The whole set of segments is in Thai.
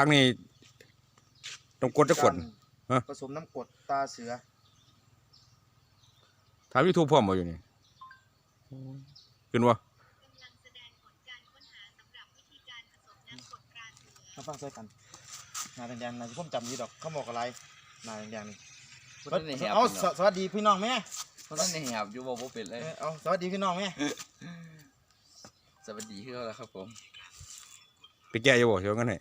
ทางนี้ต้องกดจะกด ฮะ ผสมน้ำกรดตาเสือ ถามยูทูบพร้อมบ่อยู่นี่ขึ้นวะมาฟังใส่กันหนาแดงๆนะที่ผมจำอยี่ดอกเขาบอกอะไรหนาแดงๆนี่คนนั้นในแหบเอาเนาะสสวัสดีพี่น้องแม่คนนั้นในแหบอยู่บ่บ่เป็นเลยเออเอาสวัสดีพี่น้องแม่สวัสดีคือเขาแล้วครับผม ไปแก้อยู่บ่เดี๋ยวงั้นให้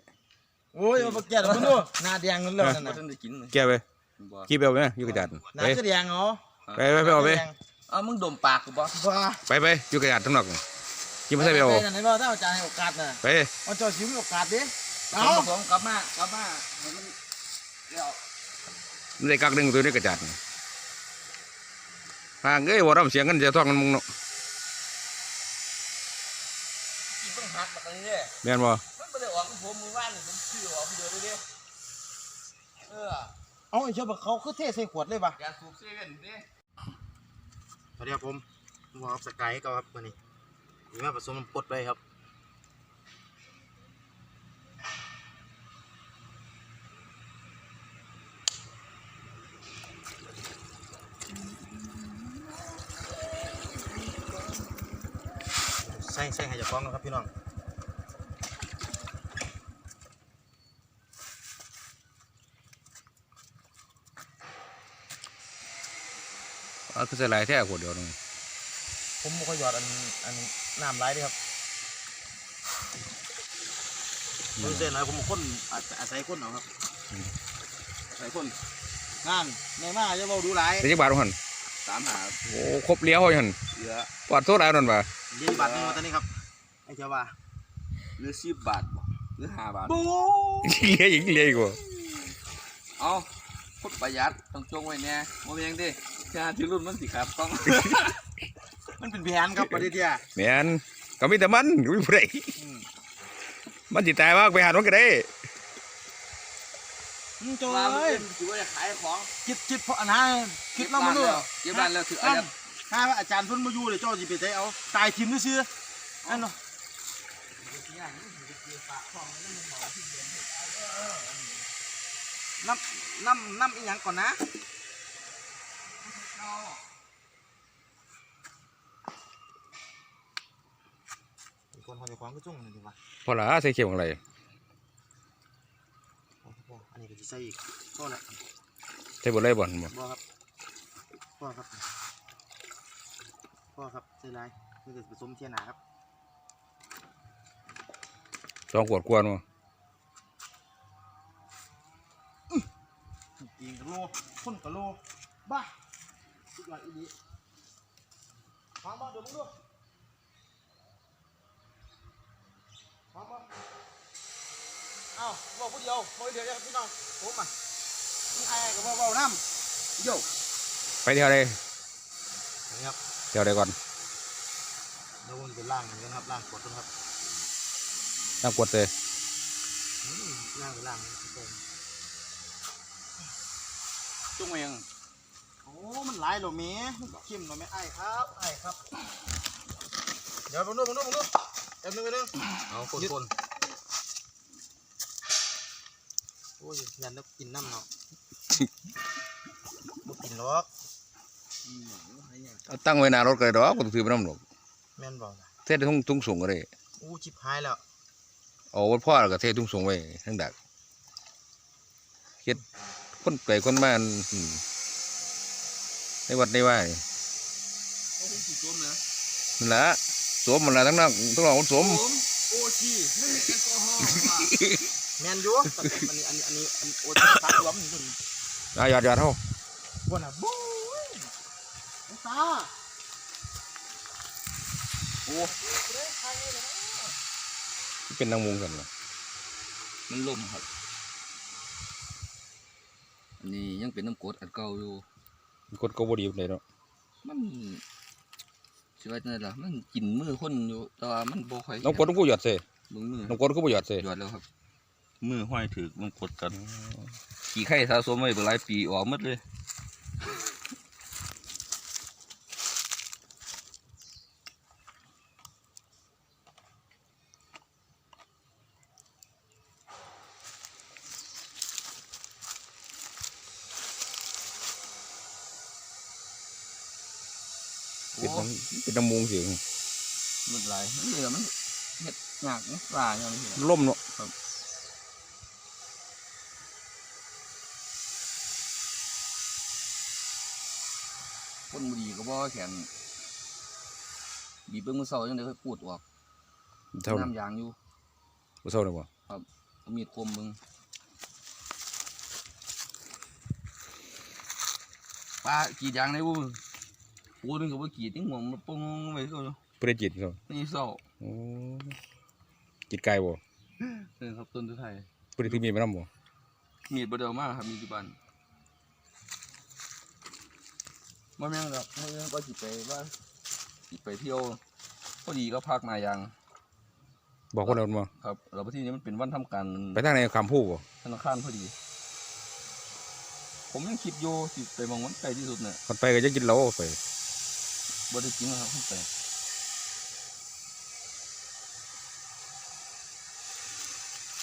โอ้ยเอาบักแก่ตัวนู้นหน้าแดงนั่นเลยนั่นบ่น่ะทันได้กินเลยแก้ไปบ่กี่เบลไหมอยู่กระจาดหน้าไปก็แดงเหรอไปไปไปเอาไปแดงเอ้ามึงดมปากกูบ่ว้าไปไปอยู่กระจาดทั้งนอกกินไม่ใช่เบลไปนั่นไหนบ่ถ้าอาจารย์ให้โอกาสน่ะไปมันเจ้าชิวมีโอกาสดิเอาเอาผมกลับมากลับมาให้มันเดี๋ยวมันได้กักหนึ่งตัวนี้กระจาดห่างเอ้ยว่าเราเสียงกันจะท้องกันมึงเนาะกินต้องหักแบบนี้เด้แม่นบ่ มันบ่ได้ออกของผมมื้อวานนี่ผมซื้อออกผู้เดียวเลยเด้เออเอาไอ้เจ้าบักเขาคือเทใส่ขวดเลยป่ะยาสูบเซเว่นเด้สวัสดีครับผมผมบอกครับสกายให้เขาครับวันนี้มีมาผสมน้ำกรดไปครับใส่ใส่ให้เจะฟ้าของนะครับพี่น้อง เอาคือใส่หลายแท้ขวดเดียวนึงผมบ่ค่อยหยอดอันอันน้ำไหลายเด้วยครับผมเส้นหน่อยผมคนอาอาศัยคนเอาครับอาศัยคนงานในมาจะเบาดูหลายแต่จักบาทหันตามหาโอ้ครบเลี้ยวหันเหลือปอดโทษอะไรนั่นบ่เยี่บาทหนึงมาตอนนี้ครับไอ้เจ้าว่าเหลือ10บาทบ่หรือ5บาทบูเลี้ยอีกเลี้ยอีกว่าเอา พุดประหยัดต้องจงไว้แน่บ่มีหยังเด้ชาที่รุ่นมันสิครับต้อง มันเป็นแผนครับประเดี๋ยวเดียวแม่นก็มีแต่มันอยู่ผู้ใดมันสิตายว่าไปหามันก็ได้อืมโจ้ว่ามึงเอ้ยเป็นสิว่าจะขายของคิดคิดเพราะอันนั้นคิดแล้วมันเก็รู้บบ้านแล้วเก็บบ้านแล้วถืออายัดถ้าว่าอาจารย์เพิ่นมาอยู่เลยเจ้าสิไปใช้เอาตายทิมซื่อๆอันเนาะ น้ำน้ำน้ำอีหยังก่อนนะคนเขาจะคว้างก็จุ้งเลยดีกว่าพอละใส่เข็มอะไรโอ้โหอันนี้ก็จะใส่อีกพ่อละใส่บดเลยบ่นบ่พ่อครับพ่อครับพ่อครับใส่ไรนี่คือผสมเทียนหนาครับสองขวดกวนบ่กินกะ โลคนกะโลบ้าสุดยอดอีดีฟังบ่เดี๋ยวมึงดูฟังบ่เอ้าบอกผู้เดียวบอกผู้เดียวเนี่ยพี่น้องผมอะมีใครกับพ่อเบาน้ำโย่ไปเที่ยวใดนี่ครับเที่ยวใดก่อนเดี๋ยวผมจะล่างเหมือนกันครับล่างกดกันครับน้ำกวดเลยอืมล่างไปล่างไป จุ้งมายังโอ้ มันหลายเหรอเมีมันเข้มเหรอเมีไอ้ครับไอ้ครับ เดี๋ยวผมดูผมดูผมดูเดี๋ยวนึงไปนึงเอาคนคนโอ้ยยันต้องกินน้ำเนาะบ่กินหรอกเอาตั้งไว้หน้ารถก็ได้ดอกบ่ต้องถือไปน้ำหรอกแม่นบอกนะเทศทุ่งทุ่งสูงก็ได้อู้ชิบหายแล้วเอาไว้พ่อแล้วก็เททุ่งสูงไว้ทั้งดักเฮ็ด คนไกลคนมาอันอืมในวัดในว่านี่เอาคนสีจุ้มนะนั่นล่ะสวมมันล่ะทั้งนั้นต้องลองสวมผมโอชีไม่มีแอลกอฮอล์ว่ะแม่นอยู่แต่อันนี้อันนี้อันนี้อันโอ้ยตัดรวมนี่ตัวนี้อะหยอดหยอดเฮาบนอะบู๊ยไอ้ตาโอ้เฮ้ยใครเนี่ยนะเป็นนางมุงกันล่ะมันลมครับอั นนี้ยังเป็นน้ำกรดอันเก่าอยู่กดก็บ่ดีปานใดเนาะมันสิว่าจังไดล่ะมันกินมือคนอยู่แต่ว่ามันบ่ค่อยน้องกดต้องกูหยอดใส่เบิ่งมือน้องกดก็บ่หยอดใส่ยอดแล้วครับ มือห้อยถือมันกดกัน ขี่ไข่สะสมไว้เป็นหลายปีออกหมดเลย เป็นน้ำเป็นน้ำมูงเสียงมันหลายนี่แหละมันเฮ็ดยากนะปลาอย่างนี้แหละล่มเนาะคนบุรีก็บ่แขนบีบเบิ่งมือเศร้าจังได๋ค่อยปูดออกเท่าน้ำยางอยู่บ่เท่าเลยบ่เอามีดคมเบิ่งปลากรีดยางได้บ่ ปูนึงก็บ่กรีดนี่หมองมันปงไว้ก็บ่ได้จิตเขานี่เศร้าโอ้จิตไกลบ่เออครับต้นทุไทยบ่ได้ถือมีดมานำบ่มีดบ่ได้เอามาครับมีที่บ้านบ่แม่นครับบ่แม่นก็สิไปว่าสิไปเที่ยวพอดีก็พักนายางบอกคนอื่นบ่ครับแล้วที่นี้มันเป็นวันทำการไปทางไหนคำพูดบ่ธนาคารพอดี ผมยังคิดอยู่สิไปมองวันไกลที่สุดเนี่ยคนไปก็จะกินเหล้าไป บ่ได้กินนะครับขึ้นไป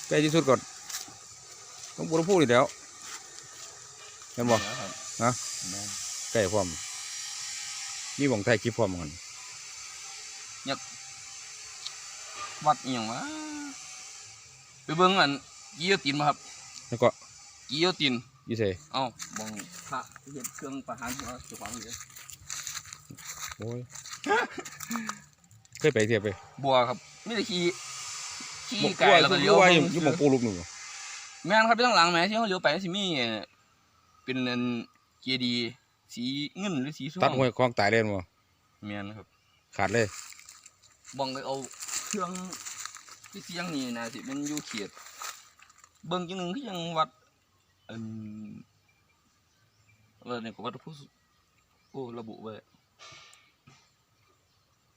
ใกล้ที่สุดก็ต้องบ่ต้องพูดอีกแล้วเห็นบ่นะครับฮะแม่นใกล้พร้อมมีหม่องไทยคลิปพร้อมกันวัดอีหยังวะไปเบิ่งอันกิโยตินมาครับ แล้วก็กิโยตินอยู่ไสเอ้าบองพระที่เห็นเครื่องประหารหัวเจ้าของอยู่เลย โอ้ยเคยไปเที่ยวไปบัวครับมีแต่ขี่ขี่บ่ไก่แล้วก็อเลี้ยวว่าอเบิ่ยู่งอยู่หม่องปูลูกหนึงบ่แม่นครับไปทางหลังแม่ที่เขาเลี้ยวไปสิมีเป็นอันเจดีย์สีเงินหรือสีส้มตัดห้วยคลองตายเลยบ่แม่นครับ ขาดเลยบองไปเอาเครื่องที่เสียงนี่นะสิมันอยู่เขียดเบิ่งจังหนึงคือยังวัดอันอะไรเนี่ยก็วัดผู้สุโอ้ระบุไว้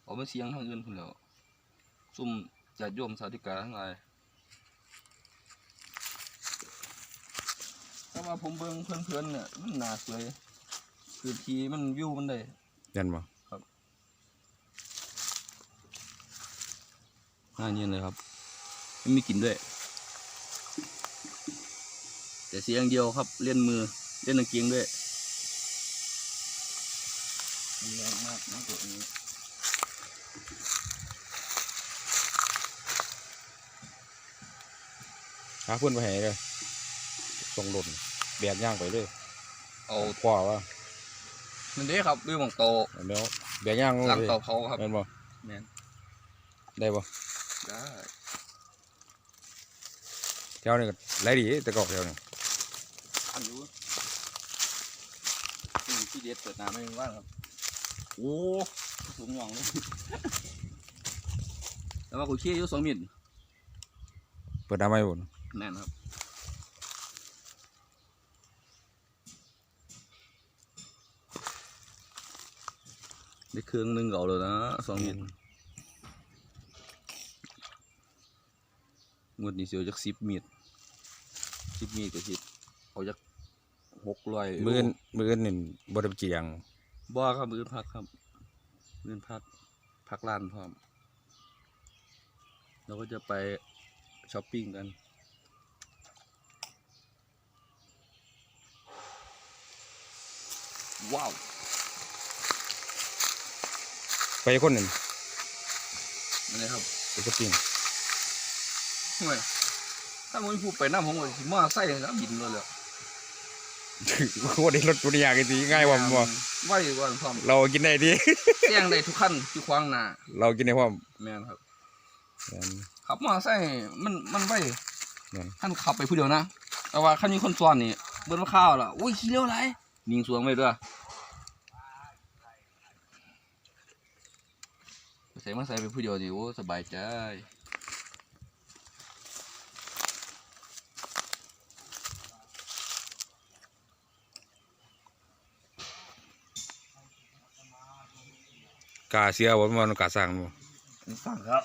เอามาเสียงทางอื่นพุ่นแล้วซุ่มญาติโยมสาธิกาทั้งหลายแต่ว่าผมเบิ่งเพื่อนๆเนี่ยมันน่าสวยคือทีมันวิวมันได้ยันบ่น่าเย็นเลยครับไม่มีกลิ่นด้วย แต่เสียอย่างเดียวครับเล่นมือเล่นตะเกียงด้วยแรงมากนะตัวนี้ หาเพิ่นไปให้เลยส่งรถแบกย่างไปเลยเอาพ่อว่านั่นเด้ครับวิวของโตแล้วแบกย่างหลังเลยเตาเผาครับแม่นบ่แม่นได้บ่ได้แถวนี้ก็ไหลดีแต่ก็แถวนี้อันรู้นี่ที่เด็ดเปิดน้ำไม่ว่างครับโอ้สูงหย่องเลยแต่ว่ากูเชี่ยอยู่สองมิลเปิดน้ำไม่บ่น แน่นครับได้เครื่องหนึงเก่าเลยนะสองมิลงวดนี้เสียวจากสิบมิลสิบมิลก็สิเอาจากหกร้อยมื้ออื่นมื้ออื่นนี่บ่ได้ไปเจียงบ่ครับมื้ออนพักครับมื้ออนพักพักร้านพร้อมเราก็จะไปช้อปปิ้งกัน ว้าวไปคนหนึงนี่เลยครับไปสปริงห่วยถ้ามึงพูดไปน้ำผมก็สิมาใส่แล้วบินเลยเลยโคตรได้รถตุนยากอีสิง่ายกว่าบ่ไหวกว่าพร้อมเรากินได้ดีเสี่ยงได้ทุกขั้นที่ขวางหน้าเรากินได้พร้อมแม่นครับแม่นขับมาใส่มันมันไหวแม่นท่านขับไปผู้เดียวนะแต่ว่าขั้นมีคนซ้อนนี่เบิ้ลมาข้าวล่ะอุ้ยขี้เร็วไร นิ่งสวงไปด้วยใส่มาใส่ไปผู้เดียวดิโอ้สบายใจกาเสียบ่มันกาสร้างบ่ฟังครับ